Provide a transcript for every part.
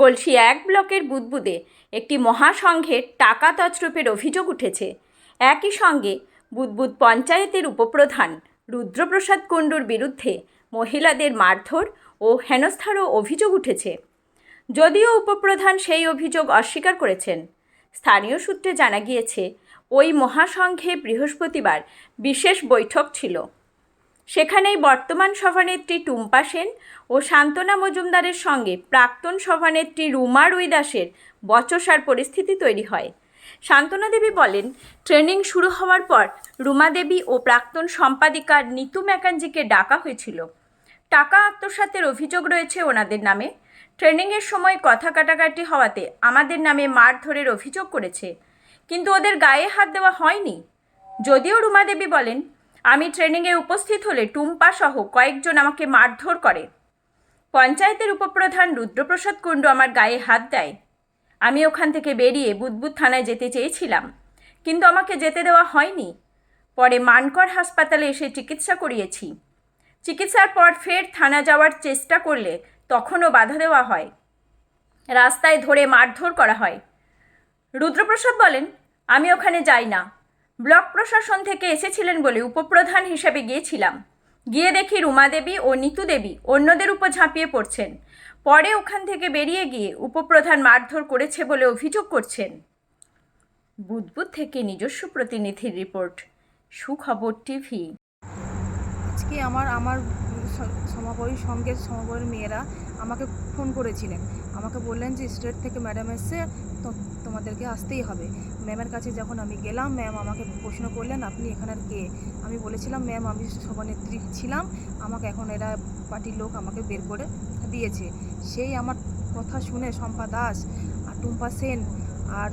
গলসি এক ব্লকের বুদবুদে একটি মহাসংঘের টাকা তছরূপের অভিযোগ উঠেছে। একই সঙ্গে বুদবুদ পঞ্চায়েতের উপপ্রধান রুদ্রপ্রসাদ কুণ্ডুর বিরুদ্ধে মহিলাদের মারধর ও হেনস্থারও অভিযোগ উঠেছে। যদিও উপপ্রধান সেই অভিযোগ অস্বীকার করেছেন, স্থানীয় সূত্রে জানা গিয়েছে, ওই মহাসংঘে বৃহস্পতিবার বিশেষ বৈঠক ছিল। সেখানেই বর্তমান সভানেত্রী টুম্পা সেন ও শান্তনা মজুমদারের সঙ্গে প্রাক্তন সভানেত্রী রুমা রুইদাসের বচসার পরিস্থিতি তৈরি হয়। শান্তনা দেবী বলেন, ট্রেনিং শুরু হওয়ার পর রুমা দেবী ও প্রাক্তন সম্পাদিকা নিতু ম্যাকাঞ্জিকে ডাকা হয়েছিল। টাকা আত্মসাতের অভিযোগ রয়েছে ওনাদের নামে। ট্রেনিংয়ের সময় কথা কাটাকাটি হওয়াতে আমাদের নামে মারধরের অভিযোগ করেছে। কিন্তু ওদের গায়ে হাত দেওয়া হয়নি। যদিও রুমা দেবী বলেন আমি ট্রেনিংয়ে উপস্থিত হলে টুম্পা সহ কয়েকজন আমাকে মারধর করে। পঞ্চায়েতের উপপ্রধান রুদ্রপ্রসাদ কুণ্ডু আমার গায়ে হাত দেয়। আমি ওখান থেকে বেরিয়ে বুদবুদ থানায় যেতে চেয়েছিলাম, কিন্তু আমাকে যেতে দেওয়া হয়নি। পরে মানকর হাসপাতালে এসে চিকিৎসা করিয়েছি। চিকিৎসার পর ফের থানা যাওয়ার চেষ্টা করলে তখনও বাধা দেওয়া হয়। রাস্তায় ধরে মারধর করা হয়। রুদ্রপ্রসাদ বলেন, আমি ওখানে যাই না। ব্লক প্রশাসন থেকে এসেছিলেন বলে উপপ্রধান হিসেবে গিয়েছিলাম। গিয়ে দেখি রুমা দেবী ও নিতু দেবী অন্যদের উপর ঝাঁপিয়ে পড়ছেন। পরে ওখান থেকে বেরিয়ে গিয়ে উপপ্রধান মারধর করেছে বলে অভিযোগ করছেন। বুদবুদ থেকে নিজস্ব প্রতিনিধির রিপোর্ট, সুখবর টিভি। আজকে আমার আমার সমাবয়ী সঙ্গে সমবয়ের মেয়েরা আমাকে ফোন করেছিলেন। আমাকে বললেন যে, স্টেট থেকে ম্যাডাম এসছে, তো তোমাদেরকে আসতেই হবে। ম্যামের কাছে যখন আমি গেলাম, ম্যাম আমাকে প্রশ্ন করলেন, আপনি এখানের কে? আমি বলেছিলাম, ম্যাম, আমি সভানেত্রী ছিলাম। আমাকে এখন এরা পার্টির লোক আমাকে বের করে দিয়েছে। সেই আমার কথা শুনে শম্পা দাস আর টুম্পা সেন আর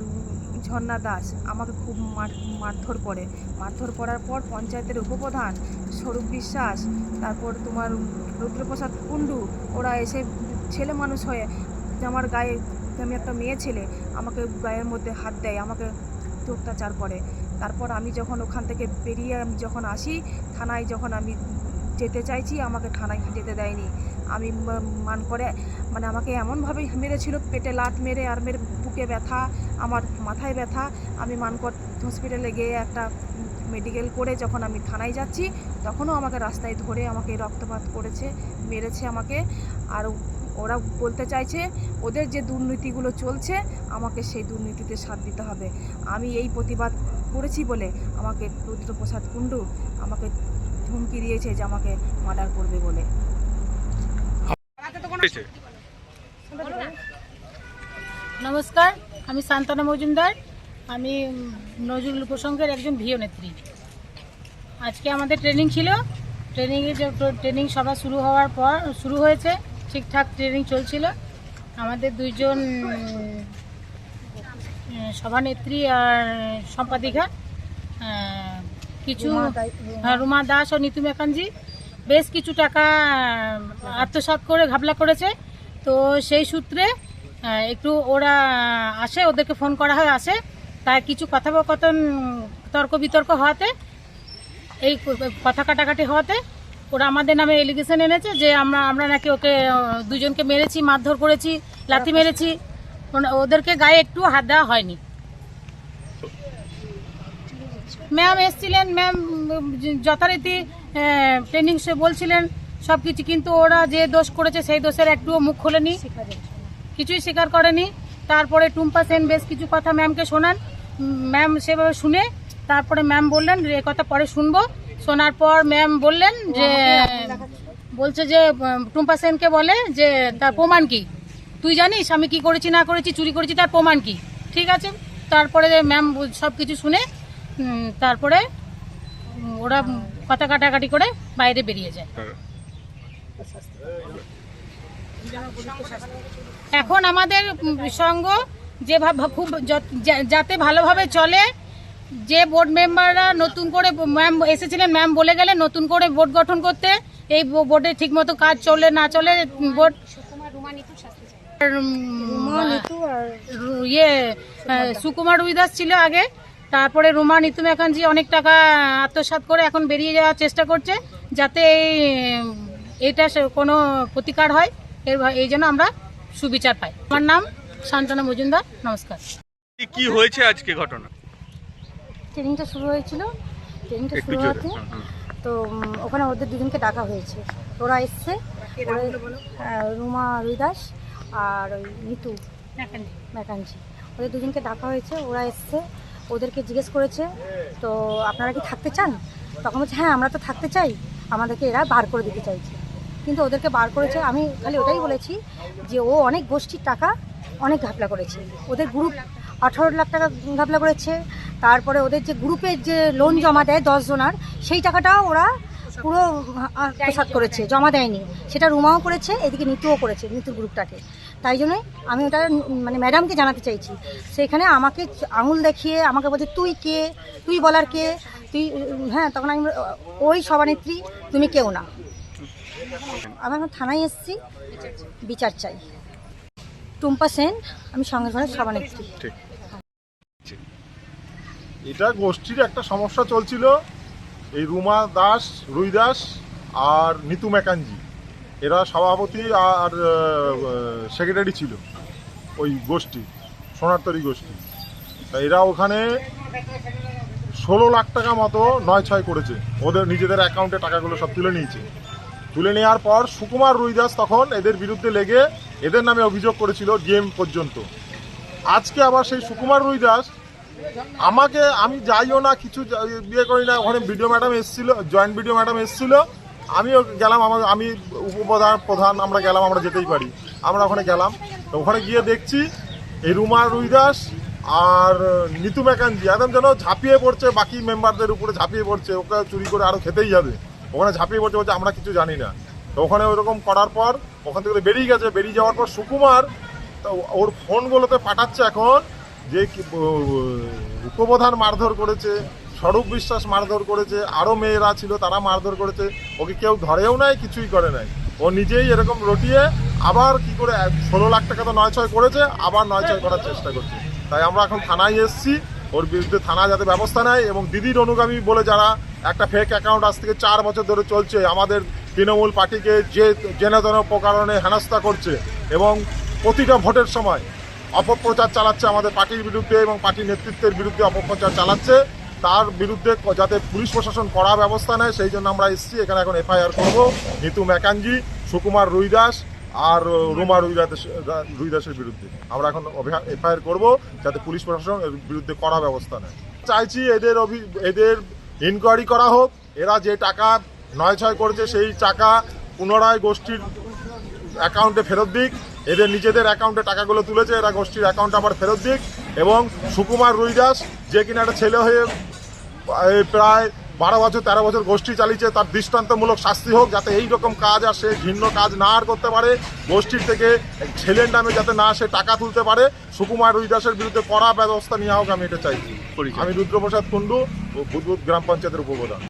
ঝর্ণা দাস আমাকে খুব মার, মারধর করে। মারধর করার পর পঞ্চায়েতের উপপ্রধান স্বরূপ বিশ্বাস, তারপর তোমার রুদ্রপ্রসাদ কুণ্ডু, ওরা এসে ছেলে মানুষ হয়ে আমার গায়ে আমি একটা মেয়ে ছেলে, আমাকে গায়ের মধ্যে হাত দেয়, আমাকে অত্যাচার করে। তারপর আমি যখন ওখান থেকে বেরিয়ে আমি যখন আসি, থানায় যখন আমি যেতে চাইছি, আমাকে থানায় যেতে দেয়নি। আমি মান করে মানে আমাকে এমনভাবে মেরেছিল, পেটে লাত মেরে আর মেরে বুকে ব্যথা আমার মাথায় ব্যথা আমি মানকট হসপিটালে গিয়ে একটা মেডিকেল করে যখন আমি থানায় যাচ্ছি তখনও আমাকে রাস্তায় ধরে আমাকে রক্তপাত করেছে মেরেছে আমাকে। আর ওরা বলতে চাইছে ওদের যে দুর্নীতিগুলো চলছে আমাকে সেই দুর্নীতিতে সাথ দিতে হবে। আমি এই প্রতিবাদ করেছি বলে আমাকে রুদ্রপ্রসাদ কুণ্ডু আমাকে হুমকি দিয়েছে যে আমাকে মার্ডার করবে বলে। নমস্কার আমি শান্তনা মজুমদার আমি নজরুল প্রসঙ্গের একজন ভিও নেত্রী। আজকে আমাদের ট্রেনিং ছিল ট্রেনিংয়ে যে ট্রেনিং সভা শুরু হওয়ার পর শুরু হয়েছে ঠিকঠাক ট্রেনিং চলছিল। আমাদের দুইজন সভানেত্রী আর সম্পাদিকা কিছু হ্যাঁ, রুমা দাস ও নিতু মেকানজি বেশ কিছু টাকা আহ, আত্মসাৎ করে ঘাবলা করেছে। তো সেই সূত্রে একটু ওরা আসে, ওদেরকে ফোন করা হয়, আসে। তাই কিছু কথোপকথন, তর্ক বিতর্ক হওয়াতে, এই কথা কাটাকাটি হওয়াতে ওরা আমাদের নামে এলিগেশন এনেছে যে আমরা আমরা নাকি ওকে দুজনকে মেরেছি, মারধর করেছি, লাথি মেরেছি। ওদেরকে গায়ে একটু হাত দেওয়া হয়নি। ম্যাম এসছিলেন, ম্যাম যথারীতি ট্রেনিং সে বলছিলেন সব কিছু কিন্তু ওরা যে দোষ করেছে, সেই দোষের একটুও মুখ খোলেনি। কিছুই স্বীকার করেনি। তারপরে টুম্পা সেন বেশ কিছু কথা ম্যামকে শোনান। ম্যাম সেভাবে শুনে তারপরে ম্যাম বললেন, এ কথা পরে শুনব। শোনার পর ম্যাম বললেন যে, বলছে যে, টুম্পা সেনকে বলে যে, তার প্রমাণ কি? তুই জানিস আমি কি করেছি, না করেছি, চুরি করেছি, তার প্রমাণ কি? ঠিক আছে? তারপরে ম্যাম সব কিছু শুনে তারপরে ওরা কথা কাটাকাটি করে বাইরে বেরিয়ে যায়। এখন আমাদের সঙ্গ যেভাবে খুব যাতে ভালোভাবে চলে যে বোর্ড মেম্বাররা নতুন করে ম্যাম এসেছিলেন ম্যাম বলে গেলে নতুন করে বোর্ড গঠন করতে এই বো- বোর্ডে ঠিকমতো কাজ চলে না চলে বোর্ড ইয়ে সুকুমার উইদাস ছিল আগে তারপরে রুমা নিতু মেকানজি অনেক টাকা আত্মসাৎ করে এখন বেরিয়ে যাওয়ার চেষ্টা করছে যাতে এই এটা কোনো প্রতিকার হয়। এর ভ- এই জন্য আমরা সুবিচার পাই। আমার নাম শান্তনা মজুমদার নমস্কার। কি- কি হয়েছে আজকে ঘটনা? ট্রেনিংটা শুরু হয়েছিল। ট্রেনিংটা শুরু হতে। তো ওখানে ওদের দুজনকে ডাকা হয়েছে। ওরা এসছে। ওরা- হ্যাঁ, রুমা রুইদাস আর ওই নিতু ম্যাকাঞ্জি। ওদের দুজনকে ডাকা হয়েছে। ওরা এসছে। ওদেরকে জিজ্ঞেস করেছে তো আপনারা কি থাকতে চান? তখন বলছে হ্যাঁ আমরা তো থাকতে চাই। আমাদেরকে এরা বার করে দিতে চাইছে। কিন্তু ওদেরকে বার করেছে। আমি খালি ওটাই বলেছি যে ও অনেক গোষ্ঠীর টাকা, অনেক ঘাপলা করেছে। ওদের গ্রুপ আঠারো লাখ টাকা ঘাপলা করেছে। তারপরে ওদের যে গ্রুপের যে লোন জমা দেয় দশ জনার, সেই টাকাটাও ওরা পুরো প্রসাদ করেছে, জমা দেয়নি। সেটা রুমাও করেছে, এদিকে নিতুও করেছে, নিতুর গ্রুপটাকে তাই জন্যই আমি ওটা মানে ম্যাডামকে জানাতে চাইছি। সেখানে আমাকে আঙুল দেখিয়ে, আমাকে বলছে, তুই কে? তুই বলার কে? তুই হ্যাঁ তখন আমি ওই সভানেত্রী, তুমি কেউ না। আমি এখন থানায় এসেছি। বিচার চাই। টুম্পা সেন, আমি সঙ্গে সঙ্গে সভানেত্রী ঠিক। এটা গোষ্ঠীর একটা সমস্যা চলছিল। এই রুমা দাস, রুই দাস আর নিতু ম্যাকাঞ্জি। এরা সভাপতি আর সেক্রেটারি ছিল ওই গোষ্ঠী, সোনারতরি গোষ্ঠী। তা এরা ওখানে ষোলো লাখ টাকা মতো নয় ছয় করেছে। ওদের নিজেদের অ্যাকাউন্টে টাকাগুলো সব তুলে নিয়েছে। তুলে নেওয়ার পর সুকুমার রুইদাস তখন এদের বিরুদ্ধে লেগে এদের নামে অভিযোগ করেছিল ডিএম পর্যন্ত। আজকে আবার সেই সুকুমার রুইদাস আমাকে আমি যাইও না, কিছু বিয়ে করি না, ওখানে ভিডিও ম্যাডাম এসেছিল জয়েন্ট ভিডিও ম্যাডাম এসেছিল। আমিও গেলাম, আমার, আমি উপপ্রধান, প্রধান, আমরা গেলাম, আমরা যেতেই পারি। আমরা ওখানে গেলাম, তো ওখানে গিয়ে দেখছি এই রুমা রুইদাস আর নিতু ম্যাকাঞ্জি একদম যেন ঝাঁপিয়ে পড়ছে, বাকি মেম্বারদের উপরে ঝাঁপিয়ে পড়ছে, ওকে চুরি করে আরও খেতেই যাবে ওখানে ঝাঁপিয়ে পড়ছে বলছে আমরা কিছু জানি না। তো ওখানে ওরকম করার পর, ওখান থেকে বেরিয়ে গেছে। বেরিয়ে যাওয়ার পর সুকুমার ওর ফোনগুলোতে পাঠাচ্ছে এখন যে উপপ্রধান মারধর করেছে, স্বরূপ বিশ্বাস মারধর করেছে আরও মেয়েরা ছিল তারা মারধর করেছে। ওকে কেউ ধরেও নাই, কিছুই করে নাই। ও নিজেই এরকম রটিয়ে আবার কি করে ষোলো লাখ টাকা তো নয় ছয় করেছে, আবার নয় ছয় করার চেষ্টা করছে। তাই আমরা এখন থানায় এসেছি। ওর বিরুদ্ধে থানা যাতে ব্যবস্থা নেয় এবং দিদির অনুগামী বলে যারা একটা ফেক অ্যাকাউন্ট আজ থেকে চার বছর ধরে চলছে, আমাদের তৃণমূল পার্টিকে যে জেনে তেন প্রকারণে হেনস্থা করছে এবং প্রতিটা ভোটের সময় অপপ্রচার চালাচ্ছে আমাদের পার্টির বিরুদ্ধে এবং পার্টির নেতৃত্বের বিরুদ্ধে অপপ্রচার চালাচ্ছে, তার বিরুদ্ধে যাতে পুলিশ প্রশাসন কড়া ব্যবস্থা নেয়, সেই জন্য আমরা এসেছি। এখানে এখন এফআইআর করব। নিতু ম্যাকাঞ্জি, সুকুমার রুইদাস আর রুমা রুইদাস রুইদাসের বিরুদ্ধে। আমরা এখন এফআইআর করব যাতে পুলিশ প্রশাসন এর বিরুদ্ধে কড়া ব্যবস্থা নেয়। চাইছি এদের অভি এদের ইনকোয়ারি করা হোক। এরা যে টাকা নয় ছয় করেছে সেই টাকা পুনরায় গোষ্ঠীর অ্যাকাউন্টে ফেরত দিক। এদের নিজেদের অ্যাকাউন্টে টাকাগুলো তুলেছে। এরা গোষ্ঠীর অ্যাকাউন্টে আবার ফেরত দিক। এবং সুকুমার রুইদাস, যে কিনা একটা ছেলে হয়ে প্রায় বারো বছর তেরো বছর গোষ্ঠী চালিয়েছে তার দৃষ্টান্তমূলক শাস্তি হোক যাতে এই রকম কাজ আর সে ঘৃণ্য কাজ না আর করতে পারে। গোষ্ঠীর থেকে ছেলের নামে যাতে না সে টাকা তুলতে পারে। সুকুমার রুইদাসের বিরুদ্ধে কড়া ব্যবস্থা নেওয়া হোক আমি এটা চাইছি। আমি রুদ্রপ্রসাদ কুণ্ডু ও বুধবুধ গ্রাম পঞ্চায়েতের উপপ্রধান।